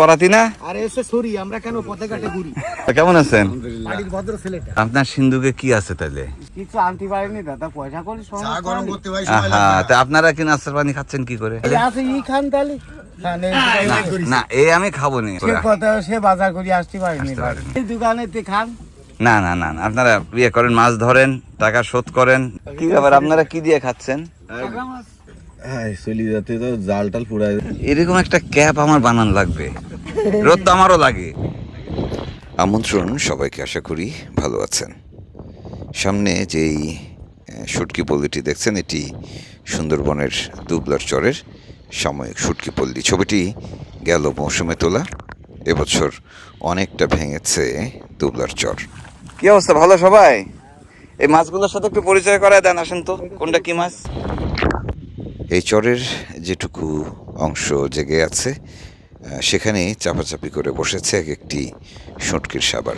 করাতি না? আরে এসে সরি আমরা কেন পথে ঘাটে ঘুরি? কেমন আছেন? বাড়ির ভদ্র ছেলেটা। আপনার সিন্ধুকে কি আছে তাহলে কিছু আনতে পারেনি দাদা পয়সা করে চা গরম করতে ভাই আহা, তা আপনারা কি নাস্তার পানি খাচ্ছেন কি করে? আছে ই খান তাহলে। না, না এই আমি খাব নি সে বাজার করে আসতে পারেনি আসতে পারেনি। এই দোকানে খান। না না না না, আপনারা ইয়ে করেন মাছ ধরেন টাকা শোধ করেন। কি ব্যাপার আপনারা কি দিয়ে খাচ্ছেন? তো জাল টাল পুরাই এরকম একটা ক্যাপ আমার বানান লাগবে। রোদ তো আমারও লাগে। আমন্ত্রণ সবাইকে আশা করি ভালো আছেন। সামনে যেই শুটকি পল্লীটি দেখছেন এটি সুন্দরবনের দুবলার চরের সাময়িক শুটকি পল্লী। ছবিটি গেল মৌসুমে তোলা এবছর অনেকটা ভেঙেছে দুবলার চর। কি অবস্থা ভালো সবাই? এই মাছগুলোর সাথে একটু পরিচয় করায় দেন আসেন তো। কোনটা কি মাছ? এই চরের যেটুকু অংশ জেগে আছে সেখানে চাপাচাপি করে বসেছে এক একটি শুটকির সাবার।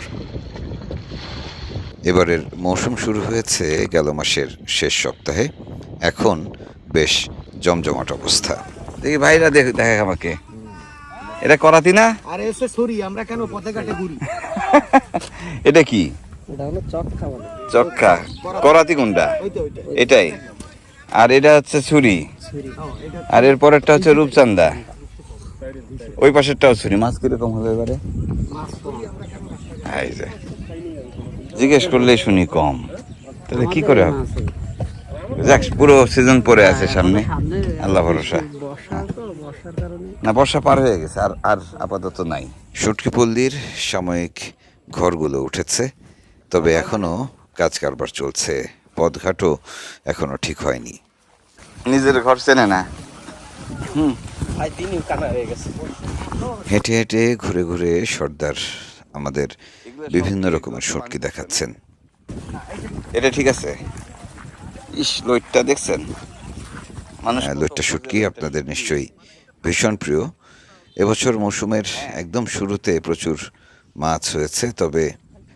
এবারের মৌসুম শুরু হয়েছে গেল মাসের শেষ সপ্তাহে। এখন বেশ জমজমাট অবস্থা। দেখি ভাইরা দেখ দেখে আমাকে। এটা করাতি না? আরে এসে সরি আমরা কেন পথে ঘাটে ঘুরি? এটা কি? এটা হলো চক খাওয়া চক্কা। করাতি কোনটা? ওইটা এটাই। আর এটা হচ্ছে ছুরি। আর এর পরেরটা হচ্ছে রূপচান্দা ওই পাশেরটাও ছুরি। মাছ কীরকম হবে এবারে? জিজ্ঞেস করলেই শুনি কম। তাহলে কি করে হবে? যাক, পুরো সিজন পরে আছে সামনে। আল্লাহ ভরসা। না, বর্ষা পার হয়ে গেছে। আর আর আপাতত নাই। সুটকি পল্লীর সাময়িক ঘরগুলো উঠেছে। তবে এখনও কাজ কারবার চলছে। পথঘাটও এখনও ঠিক হয়নি। নিজের ঘর চেনে না। হয়ে গেছে। হেঁটে হেঁটে ঘুরে ঘুরে সর্দার আমাদের বিভিন্ন রকমের সটকি দেখাচ্ছেন। এটা ঠিক আছে। ইস লইটটা দেখছেন? মানুষ লইটটা শুটকি আপনাদের নিশ্চয়ই ভীষণ প্রিয়। এবছর মৌসুমের একদম শুরুতে প্রচুর মাছ হয়েছে তবে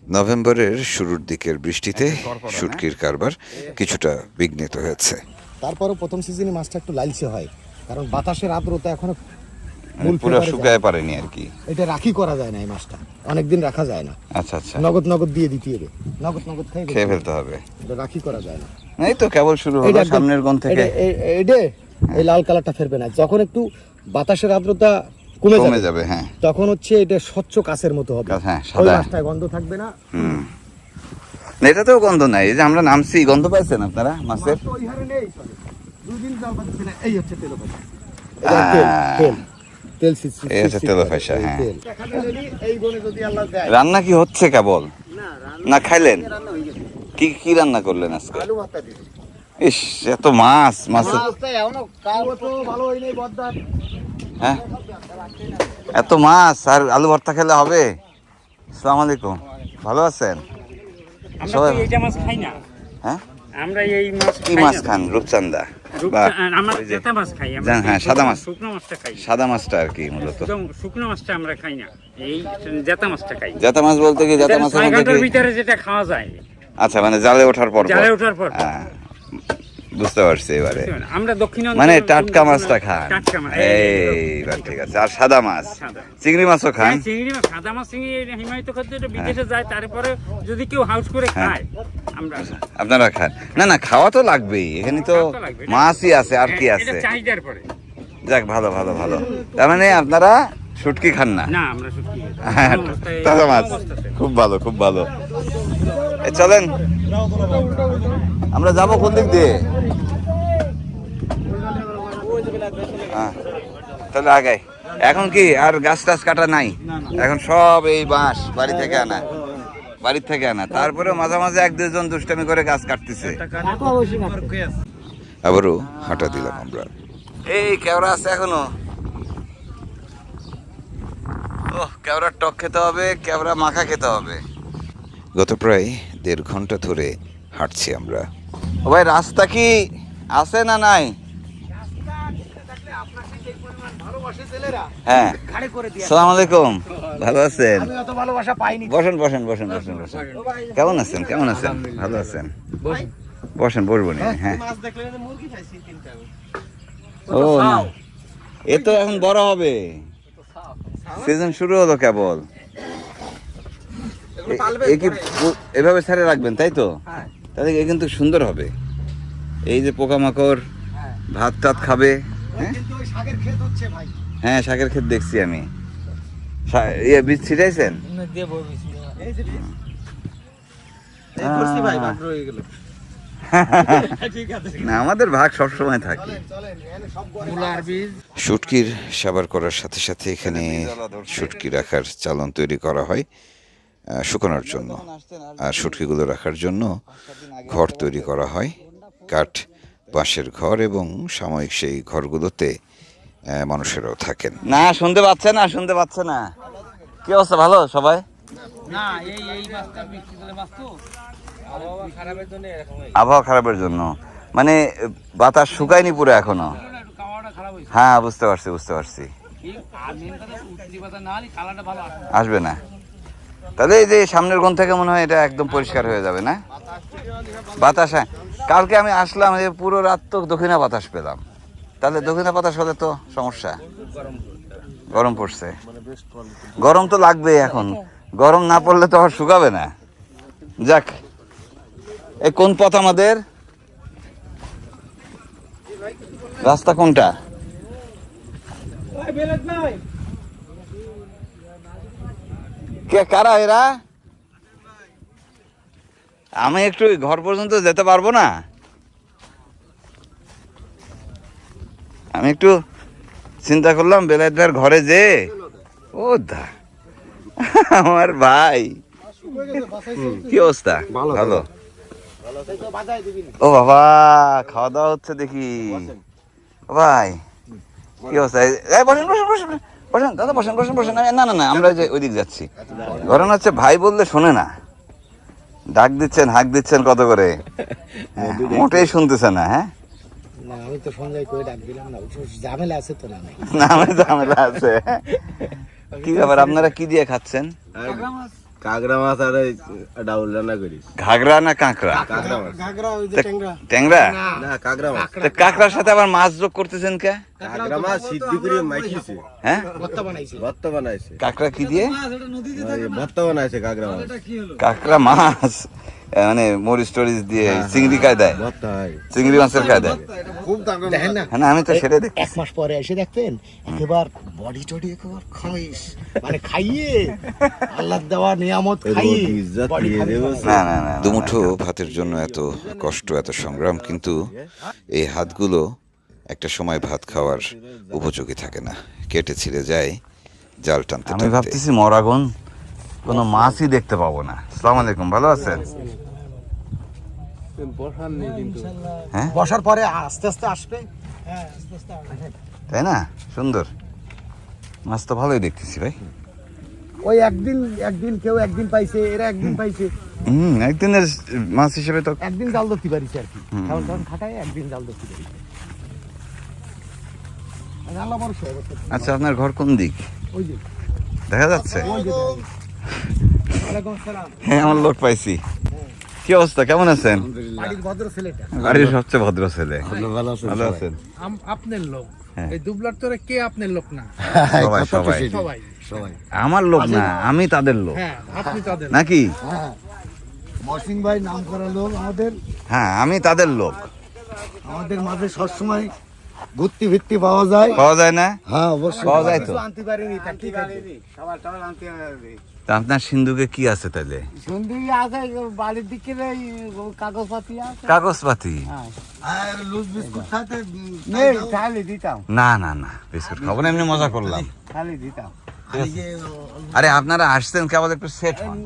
নভেম্বরের শুরুর দিকের বৃষ্টিতে শুটকির কারবার কিছুটা বিঘ্নিত হয়েছে। তারপরও প্রথম সিজনে মাছটা একটু লালচে হয় কারণ বাতাসের আর্দ্রতা এখনও মানে পুরো শুকায় পারেনি আর কি। এটা রাখি করা যায় না এই মাছটা অনেকদিন রাখা যায় না। আচ্ছা আচ্ছা। নগদ নগদ দিয়ে দিতে হবে। নগদ নগদ খেয়ে খেয়ে ফেলতে হবে। এটা রাখি করা যায় না। এই তো কেবল শুরু হলো সামনের গন থেকে। এই লাল কালারটা ফেরবে না। যখন একটু বাতাসের আর্দ্রতা কমে যাবে। হ্যাঁ। তখন হচ্ছে এটা স্বচ্ছ কাছের মতো হবে। হ্যাঁ, সাদা। রাস্তায় গন্ধ থাকবে না। হুম। এটাতেও গন্ধ নাই। এই যে আমরা নামছি গন্ধ পাইছেন আপনারা মাছের? তো ওই হারে নেই সবে। দুদিন এই হচ্ছে তেল তেল হ্যাঁ। রান্না কি হচ্ছে কেবল? না না খাইলেন? কি কি রান্না করলেন আজকে? ইস এত মাছ মাছ ভালো হ্যাঁ? এত মাছ আর আলু ভর্তা খেলে হবে? সালাম আলাইকুম। ভালো আছেন? হ্যাঁ? আমরা এই মাছ কি মাছ খান রূপচান্দা হ্যাঁ, সাদা মাছ। শুকনো মাছটা খাই সাদা মাছটা আর কি মূলত। শুকনো মাছটা আমরা খাই না। এই জেতা মাছটা খাই। জাতা মাছ বলতে কি জাতা মাছের মধ্যে ভিতরে যেটা খাওয়া যায়। আচ্ছা মানে জালে ওঠার পর পর। জালে ওঠার পর। হ্যাঁ, বুঝতে পারছি এবারে। আমরা দক্ষিণ মানে টাটকা মাছটা খান। এইবার ঠিক আছে। আর সাদা মাছ? চিংড়ি মাছও খান? হ্যাঁ, চিংড়ি মাছ। সাদা মাছ চিংড়ি হিমায়িত খাদ্য বিদেশে যায় তারপরে যদি কেউ হাউস করে হ্যাঁ। খায় আমরা আপনারা খান। না না খাওয়া তো লাগবেই। এখানে তো। মাছই আছে আর কি আছে? চাহিদার পরে। যাক ভালো ভালো ভালো। তার মানে আপনারা শুটকি খান না? না আমরা শুটকি খাই। হ্যাঁ, তাজা মাছ। খুব ভালো খুব ভালো। চলেন। আমরা যাব কোন দিক দিয়ে? হ্যাঁ, তাহলে আগে এখন কি আর গাছ টাছ কাটা নাই? এখন সব এই বাঁশ বাড়ি থেকে আনা। বাড়ি থেকে আনা। তারপরে মাঝে মাঝে এক দুজন দুষ্টামি করে গাছ কাটতেছে। আবারও হাঁটা দিলাম আমরা। এই কেওড়া আছে এখনও? ওহ কেওড়ার টক খেতে হবে কেওড়া মাখা খেতে হবে। গত প্রায় দেড় ঘণ্টা ধরে হাঁটছি আমরা। ও ভাই রাস্তা কি আছে না নাই? ভালোবাসে হ্যাঁ। সালাম আলাইকুম। ভালো আছেন? বসেন বসেন বসেন বসেন বসেন। কেমন আছেন? কেমন আছেন? ভালো আছেন? বসেন। বসবো নি হ্যাঁ মাছ দেখলে মুরগি খাইছি তিনটা ও না। এ তো এখন বড় হবে। সিজন শুরু হলো কেবল। এ- এ কি এভাবে ছাড়ে রাখবেন তাই তো? তাহলে এ কিন্তু সুন্দর হবে। এই যে পোকামাকড় ভাত টাত খাবে হ্যাঁ? শাকের ক্ষেত হচ্ছে ভাই। হ্যাঁ শাকের ক্ষেত দেখছি আমি। ইয়ে বীজ ছিটাইছেন? না আমাদের ভাগ সবসময় থাকে। শুটকির সাবার করার সাথে সাথে এখানে শুটকি রাখার চালন তৈরি করা হয় শুকানোর জন্য। আর শুটকিগুলো রাখার জন্য ঘর তৈরি করা হয় কাঠ বাঁশের ঘর এবং সাময়িক সেই ঘরগুলোতে মানুষেরাও থাকেন। না শুনতে পাচ্ছে না শুনতে পাচ্ছে না। কি অবস্থা ভালো সবাই? না এই এই আবহাওয়া খারাপের জন্য আবহাওয়া খারাপের জন্য। মানে বাতাস শুকায়নি পুরো এখনও। হ্যাঁ বুঝতে পারছি বুঝতে পারছি। আসবে না। তাহলে এই যে সামনের কোণ থেকে মনে হয় এটা একদম পরিষ্কার হয়ে যাবে না? বাতাস হ্যাঁ। কালকে আমি আসলাম যে পুরো রাত তো দক্ষিণা বাতাস পেলাম। তাহলে দক্ষিণা বাতাস হলে তো সমস্যা। গরম পড়ছে। গরম তো লাগবে এখন। গরম না পড়লে তো আর শুকাবে না। যাক। এই কোন পথ আমাদের? রাস্তা কোনটা? কে কারা এরা? আমি একটু ঘর পর্যন্ত যেতে পারব না? আমি একটু চিন্তা করলাম বেলায়েত ভাইয়ের ঘরে যে। ও দা আমার ভাই। কি অবস্থা? ভালো? ও বাবা খাওয়া দাওয়া হচ্ছে দেখি। ভাই কি অবস্থা? এই- বসেন বসেন বসেন বসেন। দাদা বসেন বসেন বসেন। না না না আমরা যে ওইদিক যাচ্ছি। ঘটনা হচ্ছে ভাই বললে শোনে না। ডাক দিচ্ছেন হাক দিচ্ছেন কত করে? হ্যাঁ, মোটেই শুনতেছে না হ্যাঁ? আমি তো সঞ্জয় করে ডাক দিলাম না। ঝামেলা আছে তো না ঝামেলা আছে। কি ব্যাপার আপনারা কি দিয়ে খাচ্ছেন? কাঁকড়া মাছ আর ওই ডাউল রান্না করিস। ঘাগরা না কাঁকড়া? কাঁকড়া মাছ। ঘাগরা ওই যে ট্যাংরা। ট্যাংরা? না কাঁকড়া মাছ। তা কাঁকড়ার সাথে আবার মাছ যোগ করতেছেন কে? কাঁকড়া মাছ সিদ্ধি করে মাখিয়েছে। হ্যাঁ? ভর্তা বানাইছে। ভর্তা বানাইছে। কাঁকড়া কি দিয়ে? ভর্তা বানাইছে কাঁকড়া মাছ। কাঁকড়া মাছ? মানে মরিচ টরিচ দিয়ে চিংড়ি কায় দেয় চিংড়ি মাছের দেখেন না হ্যাঁ না, আমি তো সেটাই দেখি এক মাস পরে এসে দেখতেন একেবার বডি টডি একেবার খাইস মানে খাইয়ে আল্লাহ দেওয়া নিয়ামত খাইয়ে। না না না দুমুঠো ভাতের জন্য এত কষ্ট এত সংগ্রাম কিন্তু এই হাতগুলো একটা সময় ভাত খাওয়ার উপযোগী থাকে না। কেটে ছিঁড়ে যায় জাল টানতে আমি ভাবতেছি মরাগন কোনো মাছই দেখতে পাবো না। সালাম আলাইকুম ভালো আছেন? হ্যাঁ? বসার পরে আস্তে আস্তে আসবে। হ্যাঁ আস্তে আস্তে আসবে। তাই না? সুন্দর। মাছ তো ভালোই দেখতেছি ভাই। ওই একদিন একদিন কেউ একদিন পাইছে এরা একদিন পাইছে। হুম একদিনের মাছ হিসেবে তো একদিন জাল ধরতে পারিছে আর কি। কারণ কারণ খাটায় একদিন জাল ধরতে পারি। আচ্ছা আপনার ঘর কোন দিক? ওই যে দেখা যাচ্ছে। ওই যে হ্যাঁ আমার লোক পাইছি। কি অবস্থা? কেমন আছেন? বাড়ির ভদ্র ছেলেটা। বাড়ির সবচেয়ে ভদ্র ছেলে। ভালো আছেন আপনার লোক। হ্যাঁ। এই দুবলার তোরে কে আপনার লোক না? সবাই সবাই। সবাই। সবাই। আমার লোক না আমি তাদের লোক। হ্যাঁ আপনি তাদের নাকি? হ্যাঁ। ভাই নাম করা লোক আমাদের। হ্যাঁ আমি তাদের লোক। আমাদের মাঝে সবসময় ঘুরতি ভিত্তি পাওয়া যায়। পাওয়া যায় না? হ্যাঁ অবশ্যই পাওয়া যায় তো? আনতে পারিনি তা আপনার সিন্ধুকে কি আছে তাহলে? সুন্দরী আছে বাড়ির দিকে কাগজপাতি আছে। কাগজপাতি? আর লুজ বিস্কুট খাতে নেই খালি দিতাম। না না না বিস্কুট খাব না এমনি মজা করলাম। খালি দিতাম। আরে আপনারা আসছেন কেবল একটু সেট হন।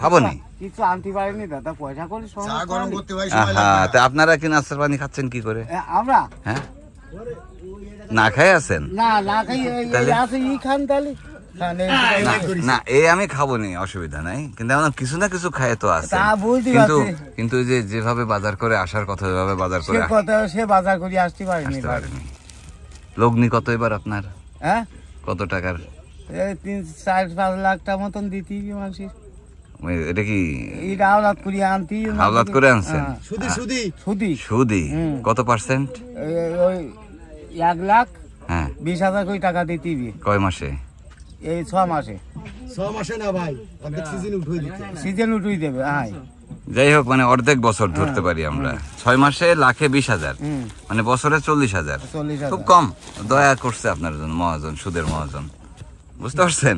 খাব নি? কিছু আনতে পারিনি দাদা পয়সা করে চা গরম করতে ভাই তা আপনারা কি নাস্তার পানি খাচ্ছেন কি করে? আমরা? হ্যাঁ? না খাই আছেন? না না খাই আছে ই খান তাহলে। না, করি। না এই আমি খাব নি অসুবিধা নাই। কিন্তু আমার কিছু না কিছু খায় তো আছে। কিন্তু কিন্তু যে যেভাবে বাজার করে আসার কথা ওইভাবে বাজার করে সে কথা সে বাজার করে আসতে পারেনি লগ্নি কত এবার আপনার? হ্যাঁ? কত টাকার? তিন চার পাঁচ লাখ টাকা মতন দিতেই মানুষের এটা কি? আওলাদ করে আনতি। আওলাদ করে আনছেন? সুদি সুদি। সুদি। সুদি? কত পার্সেন্ট? ওই এক লাখ হ্যাঁ। বিশ হাজার করে টাকা দিতেই কয় মাসে? এই ছ মাসে। ছ মাসে না ভাই অর্ধেক সিজন উঠে দিতে। সিজন উঠুই দেবে হ্যাঁ যাই হোক মানে অর্ধেক বছর ধরতে পারি আমরা। ছয় মাসে লাখে বিশ হাজার। মানে বছরে চল্লিশ হাজার। খুব কম। দয়া করছে আপনার জন্য মহাজন সুদের মহাজন। বুঝতে পারছেন?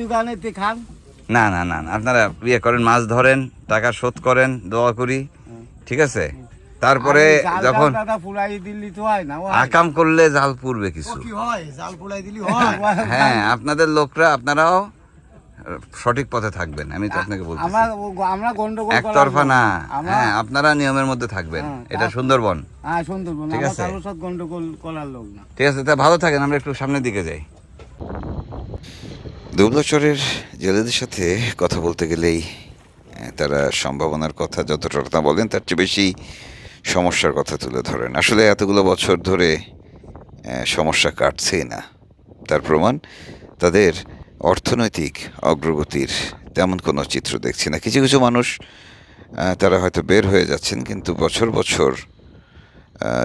দোকানে খান। না না না না, আপনারা ইয়ে করেন মাছ ধরেন টাকা শোধ করেন দোয়া করি। ঠিক আছে? তারপরে যখন টাল দাদা ফুলাই দিল্লি তো না। আকাম করলে জাল পুরবে কিছু। কি হয়? জাল পোলাই দিলি হয়? আপনাদের লোকরা আপনারাও সঠিক পথে থাকবেন আমি তো আপনাকে বলছি আমরা ও- আমরা গন্ডগোল করার একতরফা না হ্যাঁ আপনারা নিয়মের মধ্যে থাকবেন হ্যাঁ, এটা সুন্দরবন। হ্যাঁ ঠিক আছে। কারোর সাথে গন্ডগোল করার লোক না। ঠিক আছে তা ভালো থাকেন আমরা একটু সামনের দিকে যাই। দুবলাচরের জেলেদের সাথে কথা বলতে গেলেই তারা সম্ভাবনার কথা যতটা না বলেন তার চেয়ে বেশি সমস্যার কথা তুলে ধরেন। আসলে এতগুলো বছর ধরে সমস্যা কাটছেই না। তার প্রমাণ তাদের অর্থনৈতিক অগ্রগতির তেমন কোনো চিত্র দেখছি না। কিছু কিছু মানুষ তারা হয়তো বের হয়ে যাচ্ছেন কিন্তু বছর বছর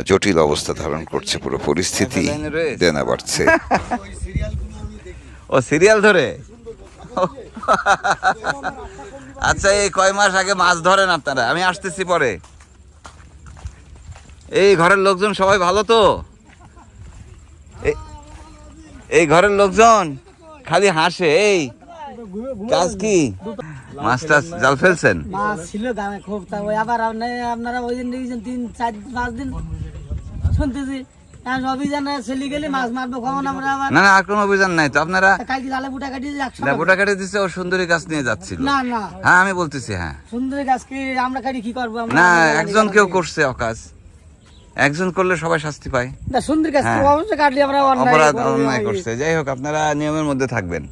জটিল অবস্থা ধারণ করছে পুরো পরিস্থিতি দেনা বাড়ছে। ও সিরিয়াল ধরে? আচ্ছা এই কয় মাস আগে মাছ ধরেন আপনারা? আমি আসতেছি পরে। এই ঘরের লোকজন সবাই ভালো তো? এই ঘরের লোকজন খালি হাসে এই। কাজ কি? মাছ টাছ জাল ফেলছেন? মাছ ছিল দামে খুব তা ওই আবার আপনারা ওই দিন দেখেছেন তিন চার পাঁচ দিন? শুনতেছি অভিযানে চলে গেলে মাছ মারবো কখন আমরা না না আর কোনো অভিযান নাই তো। আপনারা বুটা কেটে দিচ্ছে ও সুন্দরী গাছ নিয়ে যাচ্ছিল। না না। হ্যাঁ আমি বলতেছি হ্যাঁ। সুন্দরী গাছকে আমরা কাটি কি করব? না একজন কেউ করছে অকাজ। একজন করলে সবাই শাস্তি পায়। না সুন্দরী গাছ হ্যাঁ। অবশ্যই কাটলে আমরা অপরাধ। অন্যায় করছে। যাই হোক আপনারা নিয়মের মধ্যে থাকবেন।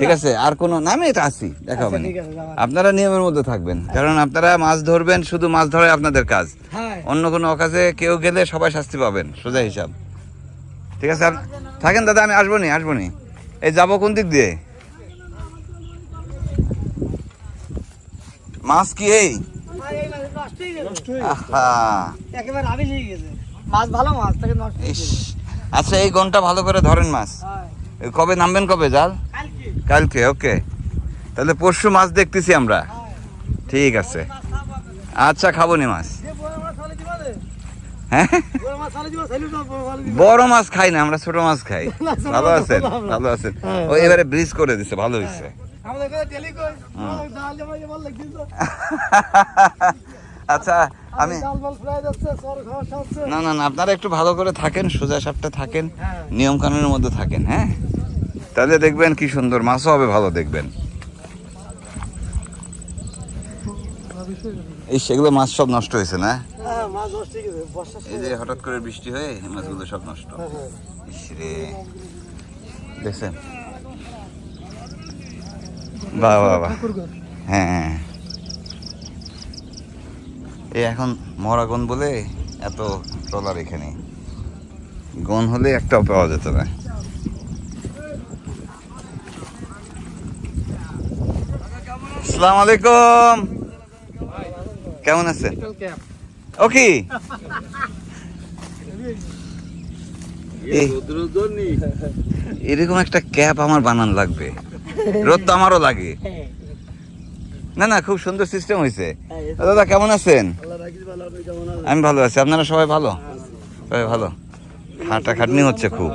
ঠিক আছে? আর কোনো নামে এটা আছি। দেখা হবে আচ্ছা, না। ঠিক আছে, যাওয়া। আপনারা নিয়মের মধ্যে থাকবেন। কারণ আপনারা মাছ ধরবেন শুধু মাছ ধরে আপনাদের কাজ। হ্যাঁ। অন্য কোনো অকাজে কেউ গেলে সবাই শাস্তি পাবেন সোজা হিসাব। ঠিক আছে? থাকেন দাদা আমি আসব নি আসব নি। এই যাব কোন দিক দিয়ে? মাছ কি এই? হয়ে হয়ে। আচ্ছা এই গনটা ভালো করে ধরেন মাছ। হ্যাঁ। কবে নামবেন কবে জাল? কালকে। কালকে ওকে। তাহলে পরশু মাছ দেখতেছি আমরা। ঠিক আছে। আচ্ছা খাব নি মাছ? হ্যাঁ? বড় মাছ খাই না আমরা ছোট মাছ খাই। ভালো আছেন ভালো। ভালো আছেন। ও এবারে ব্রিজ করে দিছে ভালো হয়েছে আচ্ছা আমি। না না না আপনারা একটু ভালো করে থাকেন সোজা সাপটা থাকেন নিয়ম কানুনের মধ্যে থাকেন হ্যাঁ? তাহলে দেখবেন কি সুন্দর মাছও হবে ভালো দেখবেন। এই সেগুলো মাছ সব নষ্ট হয়েছে না? হ্যাঁ, হয়ে এই যে হঠাৎ করে বৃষ্টি হয়ে মাছগুলো সব নষ্ট। দেখছেন? বাহ বাহ বাহ। হ্যাঁ হ্যাঁ। এই এখন মরাগন বলে এত ট্রলার এখানে। গন হলে একটাও পাওয়া যেত না। আসসালামু আলাইকুম। কেমন আছেন? ও কি? এই- এরকম একটা ক্যাপ আমার বানান লাগবে। রোদ তো আমারও লাগে। হ্যাঁ, না না খুব সুন্দর সিস্টেম হয়েছে দাদা কেমন আছেন? আমি ভালো আছি। আপনারা সবাই ভালো? সবাই ভালো? হাঁটা খাটনি হচ্ছে খুব।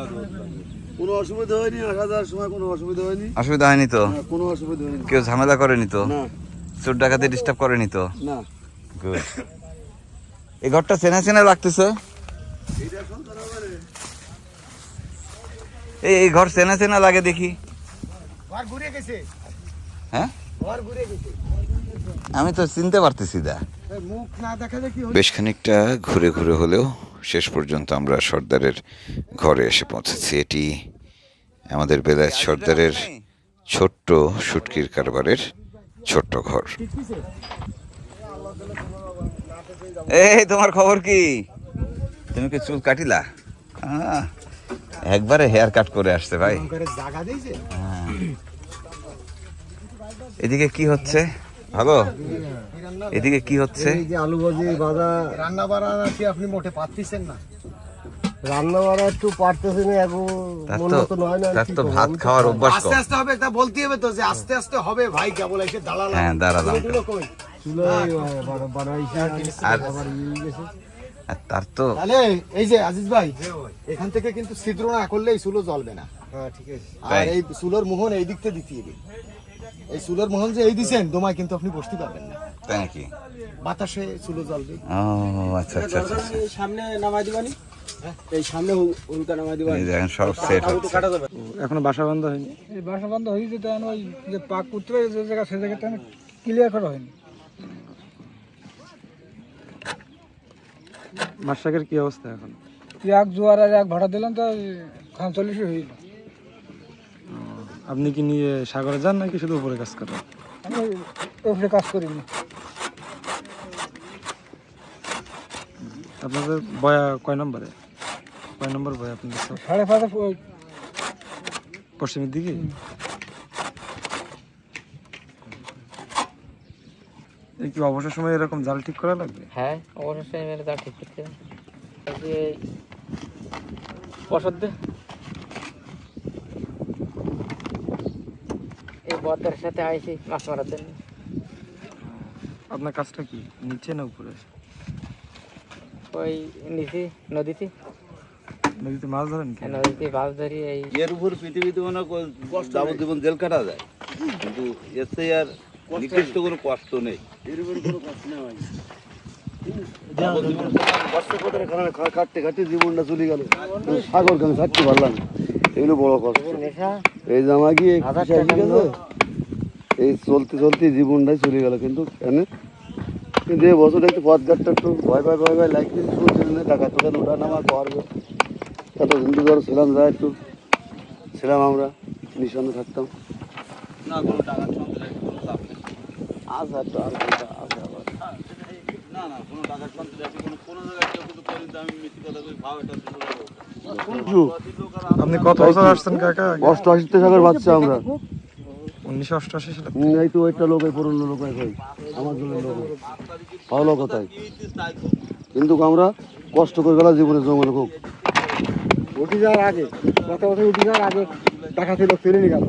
কোনো অসুবিধা হয়নি? আসা যাওয়ার সময় কোনো অসুবিধা হয়নি? অসুবিধা হয়নি তো? কোনো অসুবিধা হয়নি। কেউ ঝামেলা করেনি তো? চোর ডাকাতে ডিস্টার্ব করেনি তো? না। গুড এই ঘরটা চেনা চেনা লাগতেছে? এই এই ঘর চেনা চেনা লাগে দেখি। হ্যাঁ? আমি তো চিনতে পারতেছি দা। বেশ খানিকটা ঘুরে ঘুরে হলেও শেষ পর্যন্ত আমরা সর্দারের ঘরে এসে পৌঁছেছি। এটি আমাদের বেলায় সর্দারের ছোট্ট সুটকির কারবারের ছোট্ট ঘর। এই তোমার খবর কি? তুমি কি চুল কাটিলা? একবারে হেয়ার কাট করে আসছে ভাই। জায়গা দিয়েছে? এদিকে কি হচ্ছে? ভালো এদিকে কি হচ্ছে? এই যে আলু ভাজি ভাজা। রান্না বাড়া কি আপনি মোটে পাচ্ছেন না? রান্না বাড়া একটু পারতেছি না এখন তার মন তো নয় না তার তো ভাত খাওয়ার অভ্যাস আস্তে আস্তে হবে তা বলতে হবে তো যে আস্তে আস্তে হবে। ভাই কেবল এসে দাঁড়ালাম। হ্যাঁ দাঁড়ালাম। আর আর তার তো এই যে আজিজ ভাই এখান থেকে কিন্তু ছিদ্র না করলে এই চুলো জ্বলবে না। আর এই চুলোর মোহন এই দিকতে দিতে হবে। এই চুলোর মোহন যে এই দিছেন দোমায় কিন্তু আপনি বসতে পারবেন না। তাই নাকি বাতাসে চুলো জ্বলবে। ও আচ্ছা আচ্ছা আচ্ছা। সামনে নামাই দিবানি এই সামনে উল্কা নামাই দিবা দেখেন সব সেট হচ্ছে। এখনও বাসা বন্ধ হয়নি? এই বাসা বন্ধ হয়ে যেতে ওই যে পাক উত্তরে যে জায়গা সে জায়গাটা ক্লিয়ার করা হয়নি। মাসাকের কি অবস্থা এখন? এক জোয়ার আর এক ভাড়া দিলাম তো খান চল্লিশে হইল। আপনি কি নিয়ে সাগরে যান নাকি শুধু উপরে কাজ করেন? আমি ওপরে কাজ করিনি আপনাদের বয়া কয় নম্বরে? কয় নম্বর বয়া আপনাদের সাড়ে পাঁচে পশ্চিমের দিকে? এই কি অবসর সময় এরকম জাল ঠিক করা লাগবে? হ্যাঁ অবশ্যই মেরে জাল ঠিক করতে হবে। দে বদ্দার সাথে আইছি মাছ মারার জন্য। আপনার কাজটা কি? নিচে না উপরে? ওই নিচে নদীতে। নদীতে মাছ ধরেন কি? নদীতে মাছ ধরি এই এর উপর পৃথিবীতে মনে যাবজ্জীবন জেল কাটা যায়। কিন্তু এতে আর নির্দিষ্ট কোনো কষ্ট নেই। কষ্ট করে কাটতে কাটতে জীবনটা চলে গেল। সাগর কেন থাকতে পারলাম। এগুলো বড় কষ্ট। এই জামা গিয়ে এই চলতে চলতে জীবনটাই চলে গেল কিন্তু কেন? কিন্তু এই বছর একটু পথঘাটটা একটু ভয় ভয় ভয় ভয় লাগছে টাকা তোকে ওঠা নামা করবে। এত হিন্দু ধর ছিলাম যা একটু ছিলাম আমরা নিঃসন্দেহ থাকতাম। না কোনো টাকার সন্ত্রাস কোনো চাপ নেই। আর আছে আবার। না না কোনো টাকার সন্ত্রাসী কোনো কোনো জায়গায় কেউ কিন্তু করি আমি মিথ্যে কথা কই ভাও এটা আপনি কত বছর আসছেন কাকা? অষ্টআশিতে সাগর বাচ্চা আমরা। উনিশশো অষ্টআশি সালে। এই তো ওইটা লোক এই পুরনো লোক ভাই আমার জন্য লোক ভালো কথাই। কিন্তু আমরা কষ্ট করে গেলাম জীবনে জমানো খুব। উঠি যাওয়ার আগে কত বছর উঠি যাওয়ার আগে টাকা ছিল ফিরে নিয়ে গেল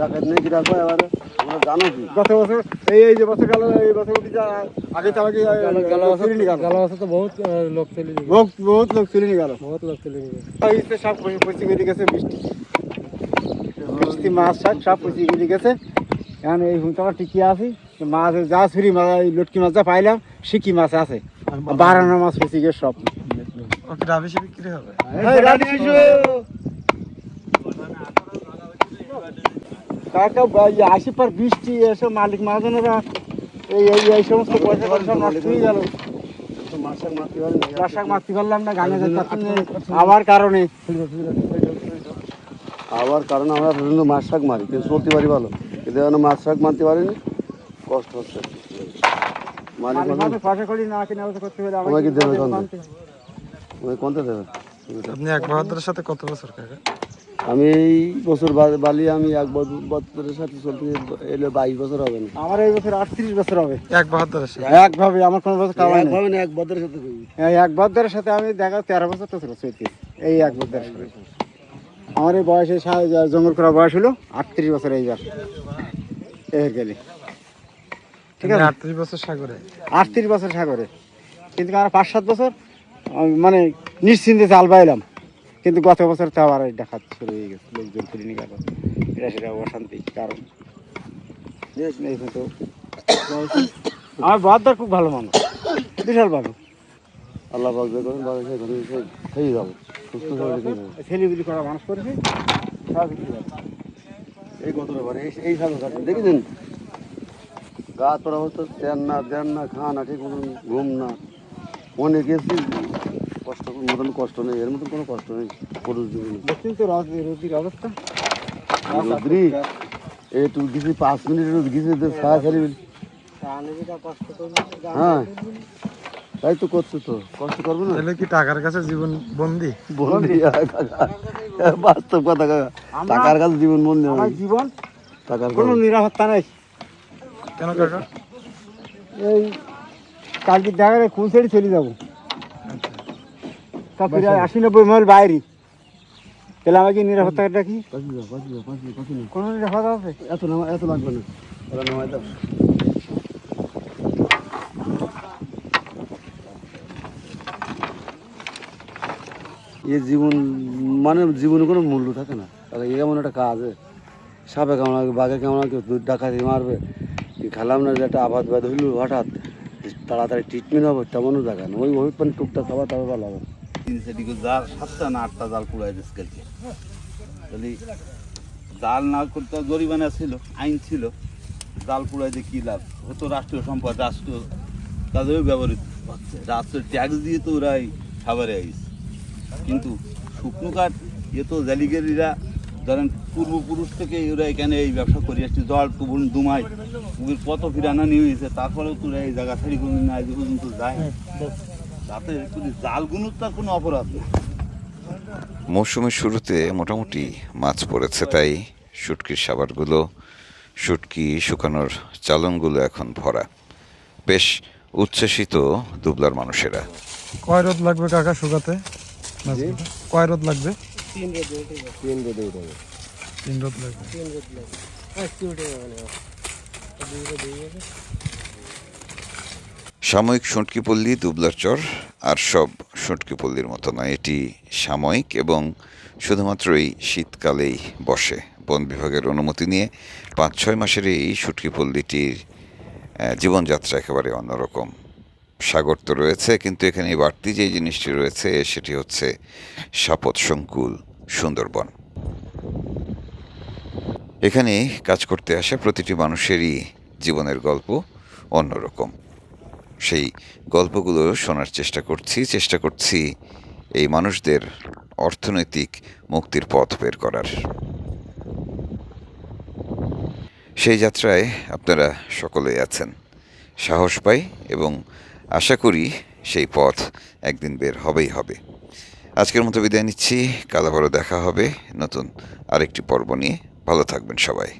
টাকা নিয়ে কি রাখব এবারে? আমরা জানো কি? গত বছর এই এই যে বছর গেল এই বছর উঠি যাওয়ার গেল বছর তো বহুত লোক চলে গেল বহুত বহুত লোক ফিরে নিয়ে গেল। বহুত লোক চলে গেল ইসে সব পচি গেলে গেছে বৃষ্টি। বৃষ্টি মাছ শাক সব পচি গেলে গেছে। এখন এই হুমটা আমার টিকি আছি। মাছ যা ছুরি মাছ এই লটকি মাছ যা পাইলাম শিকি মাছ আছে। বারানা মাছ পচি গেছে সব। ওকে বিক্রি হবে? কাকা আসি পর বৃষ্টি এসব মালিক মহাজনেরা এই এই এই সমস্ত পয়সা পয়সা সব নষ্ট হয়ে গেল মাসাক মারতে পারলাম না গানে আবার কারণে। আবার কারণ আমরা প্রচণ্ড মাছ শাক মারি কিন্তু চলতে পারি ভালো। কিন্তু এখন মাছ শাক মারতে পারিনি কষ্ট হচ্ছে। আমাকে দেবে আপনি এক বাহাদুরের সাথে কত বছর কাকা? আমি এই বছর বা- বালি আমি এক বছরের সাথে চলতে এলে বাইশ বছর হবে না। আমার এই বছর আটত্রিশ বছর হবে। এক বাহাদুরের সাথে? একভাবে আমার কোনো বছর কামাই নেই। এক বছরের সাথে এই এক বছরের সাথে আমি দেখা তেরো বছর তো ছিল চৈতি এই এক বছরের সাথে। আমার এই বয়সে জঙ্গল করা বয়স হলো আটত্রিশ বছর এইবার এর গেলে। ঠিক আছে? আটত্রিশ বছর সাগরে? আটত্রিশ বছর সাগরে। কিন্তু আমার পাঁচ সাত বছর মানে নিশ্চিন্তে চাল পাইলাম। কিন্তু গত বছর তো আবার ডাকাত শুরু হয়ে গেছে লোকজন তুলে নিয়ে গেল। এটা সেটা অশান্তি কারণ। তো আমার বাদার খুব ভালো মানুষ। বিশাল ভালো। আল্লাহ পাক যে করেন করেন সে সেই যাব। সুস্থ ছেলেগুলি করা মানুষ করেছে। যাবে। এই কত ব্যাপার? এই এই সাগর দেখেছেন? গা তোর অবস্থা দেন না দেন না খান না ঠিক মতন ঘুম না। মনে গেছি কষ্ট মতন কষ্ট নেই এর মতন কোনো কষ্ট নেই পুরুষ জীবনে। দেখছেন তো রোদির অবস্থা? রোদ্রি এই তুই গেছি পাঁচ মিনিট রোদ গেছি তো ছায়া ছাড়ি হ্যাঁ তাই তো করছ তো কষ্ট করব না? তাহলে কি টাকার কাছে জীবন বন্দি? বন্দি বাস্তব কথা কাকা টাকার কাছে জীবন বন্দি আমার জীবন টাকার কোনো নিরাপত্তা নেই। কেন কাকা? এই কালকে দেখা কোন সাইডে চলে যাব। তা প্রায় আশি নব্বই মাইল বাইরে। তাহলে আমাকে নিরাপত্তাটা কি? কোনো নিরাপত্তা আছে? এত এত লাগবে না। এ জীবন মানে জীবনে কোনো মূল্য থাকে না। তাহলে এমন একটা কাজ সাপে কেমন লাগে বাঘে কেমন দুধ ডাকাতি মারবে। খেলাম না যে একটা আবাদ বাদ হইল হঠাৎ। তাড়াতাড়ি ট্রিটমেন্ট হবে তেমনও দেখা না ওই ওই পানি টুকটাক খাবার তবে ভালো হবে। তিন জাল, সাতটা না আটটা জাল পুরাই দিচ্ছে কালকে তাহলে জাল না করতে জরিমানা ছিল, আইন ছিল, জাল পুরাই দিয়ে কী লাভ? ও তো রাষ্ট্রীয় সম্পদ, রাষ্ট্রীয় কাজেও ব্যবহৃত হচ্ছে। রাষ্ট্রের ট্যাক্স দিয়ে তো ওরাই খাবারে আইস। কিন্তু শুকনো কাঠ, এ তো জালিগেরিরা, ধরেন পূর্বপুরুষ থেকে ওরা এখানে এই ব্যবসা করে আসছে, জল, টুবুন, দুমাই। কত ফিরানা নিয়ে হয়েছে, তারপরেও তোরা এই জায়গা ছাড়ি কোনো না পর্যন্ত যায়। না। তাতে কোনো জালগুলোর তার কোনো অপরাধ নেই। মৌসুমের শুরুতে মোটামুটি মাছ পড়েছে তাই শুটকির সাবারগুলো শুটকি শুকানোর চালনগুলো এখন ভরা। বেশ উচ্ছ্বসিত দুবলার মানুষেরা। কয় রোদ লাগবে কাকা শুকাতে? কয় রোদ লাগবে? তিন রোদে উঠে তিন রোদ লাগবে। সাময়িক শুটকিপল্লী, দুবলার চর, আর সব শুটকিপল্লীর মতো নয়, এটি সাময়িক এবং শুধুমাত্র এই শীতকালেই বসে। বন বিভাগের অনুমতি নিয়ে পাঁচ ছয় মাসের এই শুটকিপল্লীটির জীবনযাত্রা একেবারে অন্যরকম। সাগর তো রয়েছে, কিন্তু এখানে বাড়তি যে জিনিসটি রয়েছে, সেটি হচ্ছে সাপত সংকুল সুন্দরবন। এখানে কাজ করতে আসা প্রতিটি মানুষেরই জীবনের গল্প অন্যরকম। সেই গল্পগুলো শোনার চেষ্টা করছি চেষ্টা করছি এই মানুষদের অর্থনৈতিক মুক্তির পথ বের করার। সেই যাত্রায় আপনারা সকলেই আছেন। সাহস পাই এবং আশা করি সেই পথ একদিন বের হবেই হবে। আজকের মতো বিদায় নিচ্ছি। কাল আবারও দেখা হবে নতুন আরেকটি পর্ব নিয়ে। ভালো থাকবেন সবাই।